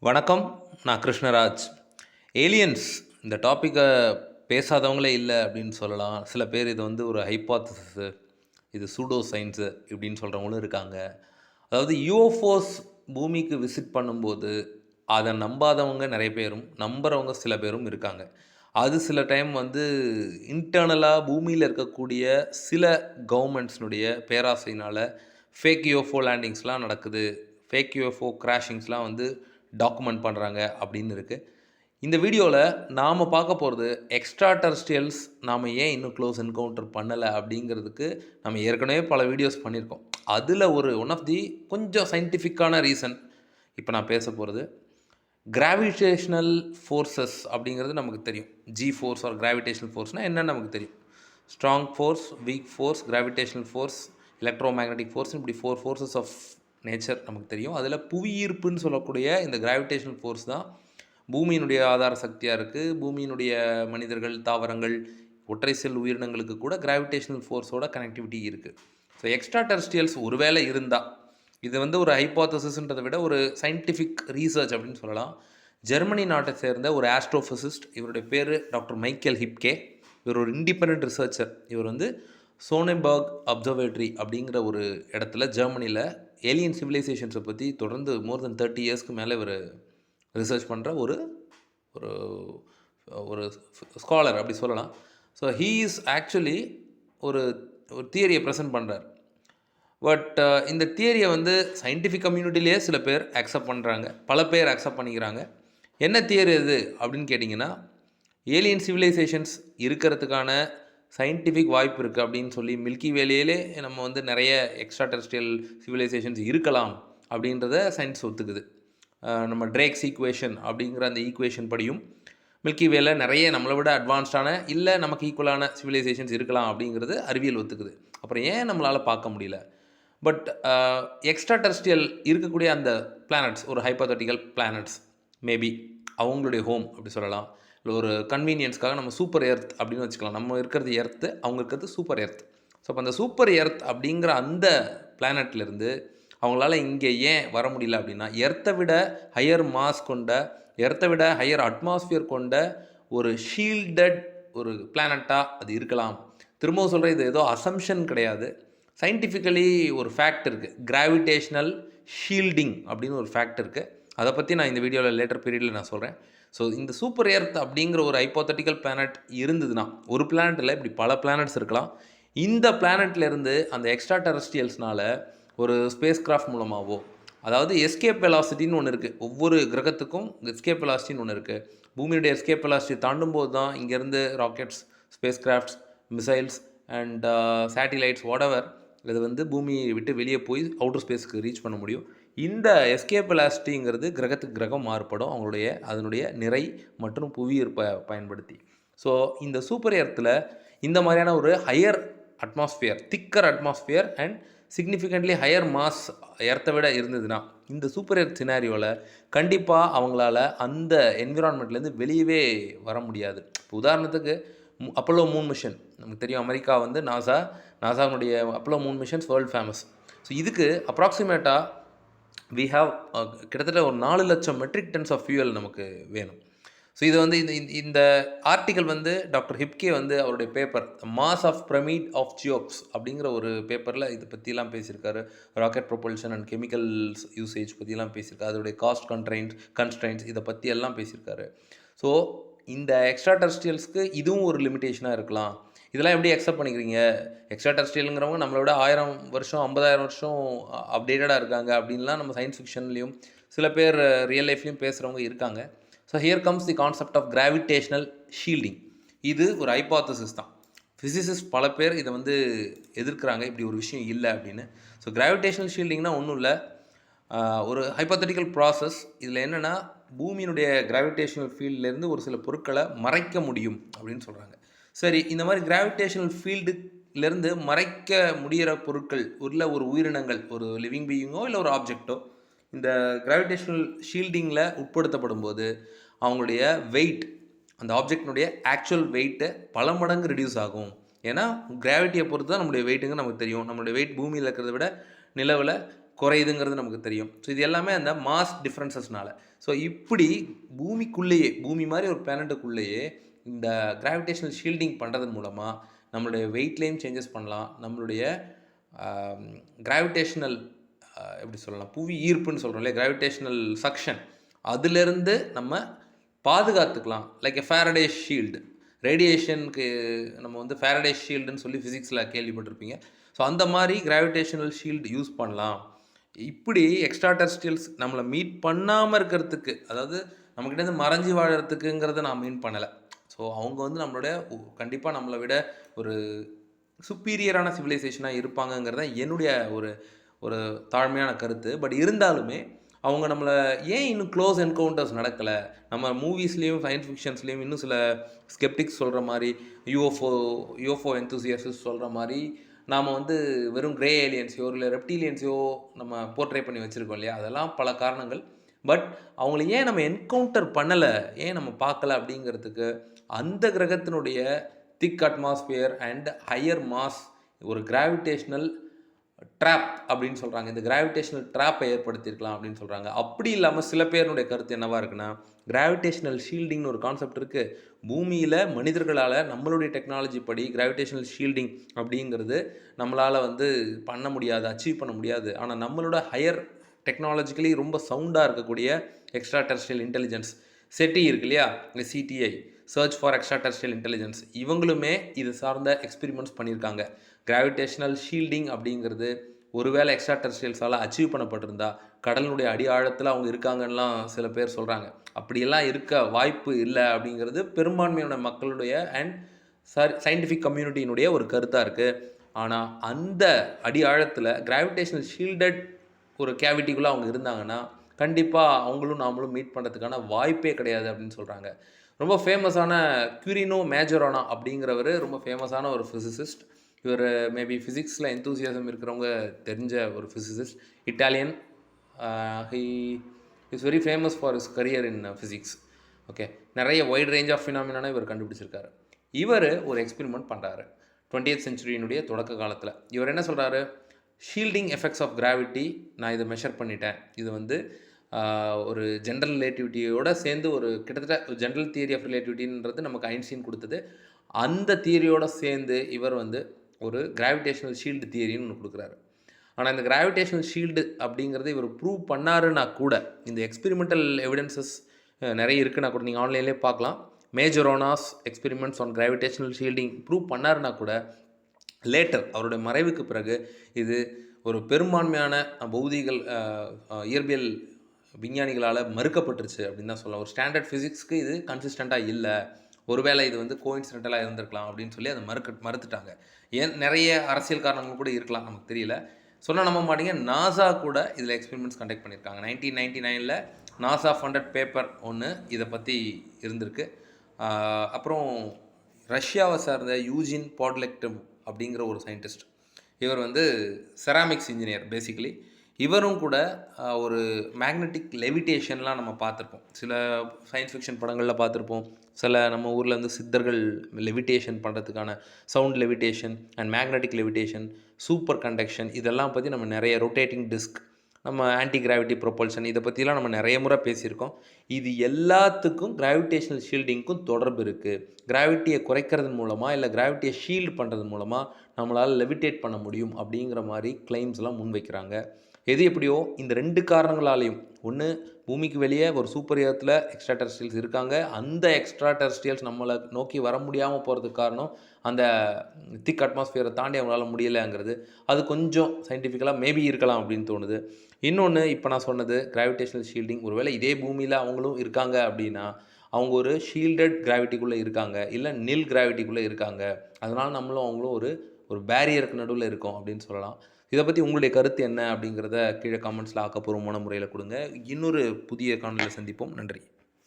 வணக்கம் நான் கிருஷ்ணராஜ். ஏலியன்ஸ் இந்த டாப்பிக்கை பேசாதவங்களே இல்லை அப்படின்னு சொல்லலாம். சில பேர் இது வந்து ஒரு ஹைப்பாத்தசிஸு இது சூடோ சயின்ஸு இப்படின்னு சொல்கிறவங்களும் இருக்காங்க. அதாவது யூஎஃப்ஓஸ் பூமிக்கு விசிட் பண்ணும்போது அதை நம்பாதவங்க நிறைய பேரும் நம்புகிறவங்க சில பேரும் இருக்காங்க. அது சில டைம் வந்து இன்டர்னலாக பூமியில் இருக்கக்கூடிய சில கவர்மெண்ட்ஸ்னுடைய பேராசையினால் ஃபேக் யூஎஃப்ஓ லேண்டிங்ஸ்லாம் நடக்குது. ஃபேக் யூஎஃப்ஓ கிராஷிங்ஸ்லாம் வந்து டாக்குமெண்ட் பண்ணுறாங்க அப்படின்னு இருக்குது இந்த வீடியோவில் நாம் பார்க்க போகிறது எக்ஸ்ட்ரா டெரஸ்ட்ரியல்ஸ் நாம் ஏன் இன்னும் க்ளோஸ் என்கவுண்டர் பண்ணலை அப்படிங்கிறதுக்கு நம்ம ஏற்கனவே பல வீடியோஸ் பண்ணியிருக்கோம். அதில் ஒரு ஒன் ஆஃப் தி கொஞ்சம் சயின்டிஃபிக்கான ரீசன் இப்போ நான் பேச போகிறது கிராவிடேஷ்னல் ஃபோர்ஸஸ் அப்படிங்கிறது நமக்கு தெரியும். ஜி ஃபோர்ஸ் ஆர் கிராவிடேஷனல் ஃபோர்ஸ்னால் என்னென்னு நமக்கு தெரியும். Strong force weak force gravitational force electromagnetic force இப்படி ஃபோர் ஃபோர்ஸஸ் ஆஃப் நேச்சர் நமக்கு தெரியும். அதில் புவியீர்ப்புன்னு சொல்லக்கூடிய இந்த கிராவிடேஷனல் ஃபோர்ஸ் தான் பூமியினுடைய ஆதார சக்தியாக இருக்குது பூமியினுடைய மனிதர்கள் தாவரங்கள் ஒற்றை செல் உயிரினங்களுக்கு கூட கிராவிடேஷனல் ஃபோர்ஸோட கனெக்டிவிட்டி இருக்குது ஸோ எக்ஸ்ட்ரா டெரஸ்டியல்ஸ் ஒருவேளை இருந்தால் இது வந்து ஒரு ஹைப்போத்தசிஸ்ன்றதை விட ஒரு சயின்டிஃபிக் ரீசர்ச் அப்படின்னு சொல்லலாம். ஜெர்மனி நாட்டை சேர்ந்த ஒரு ஆஸ்ட்ரோஃபிசிஸ்ட் இவருடைய பேர் டாக்டர் மைக்கேல் ஹிப்கே. இவர் ஒரு இண்டிபெண்ட் ரிசர்ச்சர் இவர் வந்து சோனேபர்க் அப்சர்வேட்டரி அப்படிங்கிற ஒரு இடத்துல ஜெர்மனியில் ஏலியன் சிவிலைசேஷன்ஸை பற்றி தொடர்ந்து மோர் தென் தேர்ட்டி இயர்ஸ்க்கு மேலே இவர் ரிசர்ச் பண்ணுற ஒரு ஒரு ஒரு ஸ்காலர் அப்படி சொல்லலாம். ஸோ ஹீ இஸ் ஆக்சுவலி ஒரு ஒரு தியரியை ப்ரெசென்ட் பண்ணுறார் பட் இந்த தியரியை வந்து சயின்டிஃபிக் கம்யூனிட்டிலேயே சில பேர் அக்செப்ட் பண்ணுறாங்க பல பேர் அக்செப்ட் பண்ணிக்கிறாங்க. என்ன தியரி இது அப்படின்னு கேட்டிங்கன்னா ஏலியன் சிவிலைசேஷன்ஸ் இருக்கிறதுக்கான சயின்டிஃபிக் வாய்ப்பு இருக்குது அப்படின்னு சொல்லி மில்கி வேலையிலே நம்ம வந்து நிறைய எக்ஸ்ட்ரா டெரஸ்ட்ரியல் சிவிலைசேஷன்ஸ் இருக்கலாம் அப்படின்றத சயின்ஸ் ஒத்துக்குது. நம்ம ட்ரேக்ஸ் ஈக்குவேஷன் அப்படிங்கிற அந்த ஈக்குவேஷன் படியும். மில்கி வேல நிறைய நம்மளை விட அட்வான்ஸ்டான இல்லை நமக்கு ஈக்குவலான சிவிலைசேஷன்ஸ் இருக்கலாம் அப்படிங்கிறது அறிவியல் ஒத்துக்குது. அப்புறம் ஏன் நம்மளால் பார்க்க முடியல? பட் எக்ஸ்ட்ரா டெரஸ்ட்ரியல் இருக்கக்கூடிய அந்த பிளானட்ஸ் ஒரு ஹைப்போதட்டிக்கல் பிளானட்ஸ் மேபி அவங்களுடைய ஹோம் அப்படி சொல்லலாம். ஒரு கன்வீனியன்ஸ்க்காக நம்ம சூப்பர் எர்த் அப்படின்னு வச்சுக்கலாம். நம்ம இருக்கிறது எர்த்து அவங்க இருக்கிறது சூப்பர் எர்த் ஸோ அப்போ அந்த சூப்பர் எர்த் அப்படிங்கிற அந்த பிளானட்லேருந்து அவங்களால இங்கே ஏன் வர முடியல அப்படின்னா எர்த்தை விட ஹையர் மாஸ் கொண்ட எர்த்தை விட ஹையர் அட்மாஸ்ஃபியர் கொண்ட ஒரு ஷீல்டட் ஒரு பிளானட்டாக அது இருக்கலாம். திரும்பவும் சொல்கிறேன் இது ஏதோ அசம்ஷன் கிடையாது. சயின்டிஃபிக்கலி ஒரு ஃபேக்ட் இருக்குது கிராவிடேஷ்னல் ஷீல்டிங் அப்படின்னு ஒரு ஃபேக்ட் இருக்குது அதை பற்றி நான் இந்த வீடியோவில் லேட்டர் பீரியடில் நான் சொல்கிறேன் ஸோ இந்த சூப்பர் எர்த் அப்படிங்கிற ஒரு ஹைப்போத்தட்டிக்கல் பிளானட் இருந்ததுன்னா ஒரு பிளானட்டில் இப்படி பல பிளானட்ஸ் இருக்கலாம். இந்த பிளானட்லேருந்து அந்த எக்ஸ்ட்ரா டெரஸ்ட்ரியல்ஸ்னால ஒரு ஸ்பேஸ் கிராஃப்ட் மூலமாகவோ அதாவது எஸ்கேப் வெலாசிட்டின்னு ஒன்று இருக்குது ஒவ்வொரு கிரகத்துக்கும் எஸ்கேப் வெலாசிட்டின்னு ஒன்று இருக்குது பூமியுடைய எஸ்கேப் வெலாசிட்டி தாண்டும் போது தான் இங்கேருந்து rockets spacecrafts missiles and satellites whatever இது வந்து பூமியை விட்டு வெளியே போய் அவுட்டர் ஸ்பேஸ்க்கு ரீச் பண்ண முடியும். இந்த எஸ்கேப் வெலாசிட்டிங்கிறது கிரகத்துக்கு கிரகம் மாறுபடும். அவங்களுடைய அதனுடைய நிறை மற்றும் புவியீர்ப்பை பயன்படுத்தி. ஸோ இந்த சூப்பர் எர்த்தில் இந்த மாதிரியான ஒரு higher atmosphere thicker atmosphere and significantly higher mass எர்த்தை விட இருந்ததுன்னா இந்த சூப்பர் எர்த் சினாரியோவில் கண்டிப்பாக அவங்களால அந்த என்விரான்மெண்ட்லேருந்து வெளியவே வர முடியாது. இப்போ உதாரணத்துக்கு மு- அப்போலோ மூன் மிஷன் நமக்கு தெரியும் அமெரிக்கா வந்து NASA நாசாவுடைய Apollo moon missions world famous so இதுக்கு அப்ராக்சிமேட்டாக வி ஹாவ் uh, கிட்டத்தட்ட ஒரு நாலு லட்சம் மெட்ரிக் டன்ஸ் ஆஃப் ஃபியூவல் நமக்கு வேணும். ஸோ இது வந்து இந்த இந்த- இந்த ஆர்டிக்கல் வந்து டாக்டர் ஹிப்கே வந்து அவருடைய paper mass of pyramid of Cheops அப்படிங்கிற ஒரு பேப்பரில் இதை பற்றிலாம் பேசியிருக்காரு. Rocket propulsion and chemicals usage பற்றிலாம் பேசியிருக்காரு. அதோடைய காஸ்ட் கன்ட்ரைன்ஸ் கன்ஸ்ட்ரைன்ஸ் இதை பற்றி எல்லாம் பேசியிருக்காரு. ஸோ இந்த எக்ஸ்ட்ரா டெரஸ்ட்ரியல்ஸ்க்கு இதுவும் ஒரு லிமிட்டேஷனாக இருக்கலாம். இதெல்லாம் எப்படி அக்செப்ட் பண்ணிக்கிறீங்க? எக்ஸ்ட்ரா டெரஸ்ட்ரியலுங்கிறவங்க நம்மளோட ஆயிரம் வருஷம் ஐம்பதாயிரம் வருஷம் அப்டேட்டடாக இருக்காங்க அப்படின்லாம் நம்ம சயின்ஸ் ஃபிக்ஷன்லேயும் சில பேர் ரியல் லைஃப்லையும் பேசுகிறவங்க இருக்காங்க. So here comes the concept of gravitational shielding இது ஒரு ஹைபாத்தசிஸ் தான். ஃபிசிசிஸ்ட் பல பேர் இதை வந்து எதிர்க்கிறாங்க. இப்படி ஒரு விஷயம் இல்லை அப்படின்னு. ஸோ கிராவிடேஷனல் ஷீல்டிங்னா ஒன்றும் இல்லை. ஒரு ஹைப்பத்தட்டிக்கல் ப்ராசஸ் இதில் என்னென்னா பூமியினுடைய கிராவிடேஷனல் ஃபீல்ட்லேருந்து ஒரு சில பொருட்களை மறைக்க முடியும் அப்படின்னு சொல்கிறாங்க சரி இந்த மாதிரி கிராவிடேஷனல் ஃபீல்டுலேருந்து மறைக்க முடிகிற பொருட்கள் உள்ள ஒரு உயிரினங்கள் ஒரு லிவிங் பீயிங்கோ இல்லை ஒரு ஆப்ஜெக்டோ இந்த கிராவிடேஷனல் ஷீல்டிங்கில் உட்படுத்தப்படும் போது அவங்களுடைய வெயிட் அந்த ஆப்ஜெக்டினுடைய ஆக்சுவல் வெயிட்டு பல மடங்கு ரெடியூஸ் ஆகும். ஏன்னா கிராவிட்டியை பொறுத்து தான் நம்மளுடைய வெயிட்டுங்க நமக்கு தெரியும். நம்மளுடைய வெயிட் பூமியில் இருக்கிறத விட நிலவில் குறையுதுங்கிறது நமக்கு தெரியும். ஸோ இது எல்லாமே அந்த மாஸ் டிஃப்ரென்சஸ்னால ஸோ இப்படி பூமிக்குள்ளேயே பூமி மாதிரி ஒரு பிளானட்டுக்குள்ளேயே இந்த கிராவிடேஷனல் ஷீல்டிங் பண்ணுறதன் மூலமாக நம்மளுடைய வெயிட்லேயும் சேஞ்சஸ் பண்ணலாம். நம்மளுடைய கிராவிடேஷனல் எப்படி சொல்லலாம் புவி ஈர்ப்புன்னு சொல்கிறோம் இல்லையா? கிராவிடேஷனல் சக்ஷன் அதுலேருந்து நம்ம பாதுகாத்துக்கலாம். லைக் எ ஃபேரடே ஷீல்டு ரேடியேஷனுக்கு நம்ம வந்து ஃபேரடே ஷீல்டுன்னு சொல்லி ஃபிசிக்ஸில் கேள்விப்பட்டிருப்பீங்க. ஸோ அந்த மாதிரி கிராவிடேஷனல் ஷீல்டு யூஸ் பண்ணலாம். இப்படி எக்ஸ்ட்ரா டெஸ்டியல்ஸ் நம்மளை மீட் பண்ணாமல் இருக்கிறதுக்கு அதாவது நம்மக்கிட்டேருந்து மறைஞ்சி வாழறதுக்குங்கிறத நான் மீன் பண்ணலை. ஸோ அவங்க வந்து நம்மளோட கண்டிப்பாக நம்மளை விட ஒரு சுப்பீரியரான சிவிலைசேஷனாக இருப்பாங்கங்கிறது தான் என்னுடைய ஒரு ஒரு தாழ்மையான கருத்து. பட் இருந்தாலுமே அவங்க நம்மளை ஏன் இன்னும் க்ளோஸ் என்கவுண்டர்ஸ் நடக்கலை? நம்ம மூவிஸ்லேயும் சயின்ஸ் ஃபிக்ஷன்ஸ்லேயும் இன்னும் சில ஸ்கெப்டிக்ஸ் சொல்கிற மாதிரி யூஎஃப்ஓ யூஎஃப்ஓ என்தூசியஸ்ட் சொல்கிற மாதிரி நாம் வந்து வெறும் கிரே ஏலியன்ஸையோ இல்லை ரெப்டீலியன்ஸையோ நம்ம போர்ட்ரே பண்ணி வச்சுருக்கோம் இல்லையா? அதெல்லாம் பல காரணங்கள். பட் அவங்கள ஏன் நம்ம என்கவுண்டர் பண்ணலை? ஏன் நம்ம பார்க்கல அப்படிங்கிறதுக்கு அந்த கிரகத்தினுடைய thick atmosphere and higher mass ஒரு கிராவிடேஷ்னல் ட்ராப் அப்படின்னு சொல்கிறாங்க இந்த கிராவிடேஷனல் ட்ராப்பை ஏற்படுத்தியிருக்கலாம் அப்படின்னு சொல்கிறாங்க அப்படி இல்லாமல் சில பேருடைய கருத்து என்னவாக இருக்குன்னா கிராவிடேஷனல் ஷீல்டிங்னு ஒரு கான்செப்ட் இருக்குது பூமியில் மனிதர்களால் நம்மளுடைய டெக்னாலஜி படி கிராவிடேஷனல் ஷீல்டிங் அப்படிங்கிறது நம்மளால் வந்து பண்ண முடியாது அச்சீவ் பண்ண முடியாது. ஆனால் நம்மளோட ஹையர் டெக்னாலஜிக்கலி ரொம்ப சவுண்டாக இருக்கக்கூடிய எக்ஸ்ட்ரா டெரஸ்ட்ரியல் இன்டெலிஜென்ஸ் செட்டி இருக்கு இல்லையா? இந்த SETI search for extraterrestrial intelligence இவங்களுமே இது சார்ந்த எக்ஸ்பெரிமெண்ட்ஸ் பண்ணியிருக்காங்க. கிராவிடேஷனல் ஷீல்டிங் அப்படிங்கிறது ஒருவேளை எக்ஸ்ட்ரா டெரஸ்ட்ரியல்ஸால் அச்சீவ் பண்ணப்பட்டிருந்தா கடலினுடைய அடி ஆழத்தில் அவங்க இருக்காங்கலாம் சில பேர் சொல்கிறாங்க அப்படியெல்லாம் இருக்க வாய்ப்பு இல்லை அப்படிங்கிறது பெரும்பான்மையான மக்களுடைய அண்ட் சரி சயின்டிஃபிக் கம்யூனிட்டியினுடைய ஒரு கருத்தாக இருக்குது ஆனால் அந்த அடி ஆழத்தில் கிராவிடேஷனல் ஷீல்டட் ஒரு கேவிட்டிக்குள்ளே அவங்க இருந்தாங்கன்னா கண்டிப்பாக அவங்களும் நாமளும் மீட் பண்ணுறதுக்கான வாய்ப்பே கிடையாது அப்படின்னு சொல்கிறாங்க ரொம்ப ஃபேமஸான கியூரினோ மேஜரானா அப்படிங்கிறவர் ரொம்ப ஃபேமஸான ஒரு ஃபிசிசிஸ்ட் இவர் மேபி ஃபிசிக்ஸில் எந்தூசியாசம் இருக்கிறவங்க தெரிஞ்ச ஒரு physicist Italian he is very famous for his career in physics okay நிறைய வைட் ரேஞ்ச் ஆஃப் ஃபினாமினான இவர் கண்டுபிடிச்சிருக்காரு. இவர் ஒரு எக்ஸ்பெரிமெண்ட் பண்ணுறாரு டுவெண்ட்டி எய்த் செஞ்சுரியினுடைய தொடக்க காலத்தில். இவர் என்ன சொல்கிறாரு ஷீல்டிங் எஃபெக்ட்ஸ் ஆஃப் கிராவிட்டி நான் இதை மெஷர் பண்ணிட்டேன். இது வந்து ஒரு ஜென்ரல் ரிலேட்டிவிட்டியோட சேர்ந்து ஒரு கிட்டத்தட்ட ஜென்ரல் தியரி ஆஃப் ரிலேட்டிவிட்டின்றது நமக்கு ஐன்ஸ்டீன் கொடுத்தது. அந்த தியரியோட சேர்ந்து இவர் வந்து ஒரு கிராவிடேஷனல் ஷீல்டு தியரின்னு ஒன்று கொடுக்குறாரு. ஆனால் இந்த கிராவிடேஷனல் ஷீல்டு அப்படிங்கிறத இவர் ப்ரூவ் பண்ணாருன்னா கூட இந்த எக்ஸ்பெரிமெண்டல் எவிடன்சஸ் நிறைய இருக்குன்னா கூட நீங்கள் ஆன்லைன்லேயே பார்க்கலாம். Majorana's experiments on gravitational shielding prove பண்ணாருன்னா கூட லேட்டர் அவருடைய மறைவுக்கு பிறகு இது ஒரு பெரும்பான்மையான பௌதிகள் இயற்பியல் விஞ்ஞானிகளால் மறுக்கப்பட்டுருச்சு அப்படின்னு தான் சொல்லலாம். ஒரு ஸ்டாண்டர்ட் ஃபிசிக்ஸ்க்கு இது கன்சிஸ்டண்ட்டாக இல்லை. ஒருவேளை இது வந்து கோயின்சிடென்டலாக இருந்திருக்கலாம் அப்படின்னு சொல்லி அதை மறுக்க மறுத்துட்டாங்க. ஏன்? நிறைய அரசியல் காரணங்கள் கூட இருக்கலாம் நமக்கு தெரியல. சொன்ன நம்ப மாட்டீங்க. நாசா கூட இதில் எக்ஸ்பெரிமெண்ட்ஸ் கண்டக்ட் பண்ணியிருக்காங்க. நைன்டீன் நைன்டி நைனில் நாசா ஃபண்டட் பேப்பர் ஒன்று இதை பற்றி இருந்திருக்கு. அப்புறம் ரஷ்யாவை சார்ந்த யூஜின் பாட்லெக்டம் அப்படிங்கிற ஒரு சயின்டிஸ்ட் இவர் வந்து செராமிக்ஸ் இன்ஜினியர் பேசிக்கலி இவரும் கூட ஒரு மேக்னெட்டிக் லெவிடேஷன்லாம் நம்ம பார்த்துருப்போம். சில சயின்ஸ் ஃபிக்ஷன் படங்களில் பார்த்துருப்போம். சில நம்ம ஊரில் வந்து சித்தர்கள் லெவிடேஷன் பண்ணுறதுக்கான sound levitation and magnetic levitation superconduction இதெல்லாம் பற்றி நம்ம நிறைய ரொட்டேட்டிங் டிஸ்க் நம்ம ஆன்டி கிராவிட்டி ப்ரொபல்ஷன் இதை பற்றிலாம் நம்ம நிறைய முறை பேசியிருக்கோம். இது எல்லாத்துக்கும் கிராவிடேஷனல் ஷீல்டிங்க்கும் தொடர்பு இருக்குது கிராவிட்டியை குறைக்கிறது மூலமாக இல்லை கிராவிட்டியை ஷீல்டு பண்ணுறது மூலமாக நம்மளால் லெவிடேட் பண்ண முடியும் அப்படிங்கிற மாதிரி கிளைம்ஸ்லாம் முன்வைக்கிறாங்க. எது எப்படியோ இந்த ரெண்டு காரணங்களாலையும். ஒன்று பூமிக்கு வெளியே ஒரு சூப்பர் ஏர்த்தில் எக்ஸ்ட்ரா டெரஸ்ட்ரியல்ஸ் இருக்காங்க. அந்த எக்ஸ்ட்ரா டெரஸ்ட்ரியல்ஸ் நம்மளை நோக்கி வர முடியாமல் போகிறதுக்கு காரணம் அந்த திக் அட்மாஸ்ஃபியரை தாண்டி அவங்களால முடியலைங்கிறது அது கொஞ்சம் சயின்டிஃபிக்கலாக மேபி இருக்கலாம் அப்படின்னு தோணுது. இன்னொன்று இப்போ நான் சொன்னது கிராவிடேஷனல் ஷீல்டிங் ஒருவேளை இதே பூமியில் அவங்களும் இருக்காங்க அப்படின்னா அவங்க ஒரு ஷீல்டட் கிராவிட்டிக்குள்ளே இருக்காங்க. இல்லை நில் கிராவிட்டிக்குள்ளே இருக்காங்க. அதனால் நம்மளும் அவங்களும் ஒரு ஒரு பேரியருக்கு நடுவில் இருக்கும் அப்படின்னு சொல்லலாம். இதை பற்றி உங்களுடைய கருத்து என்ன அப்படிங்கிறத கீழே கமெண்ட்ஸில் ஆக்கப்பூர்வமான முறையில் கொடுங்க. இன்னொரு புதிய காணொலியில் சந்திப்போம். நன்றி.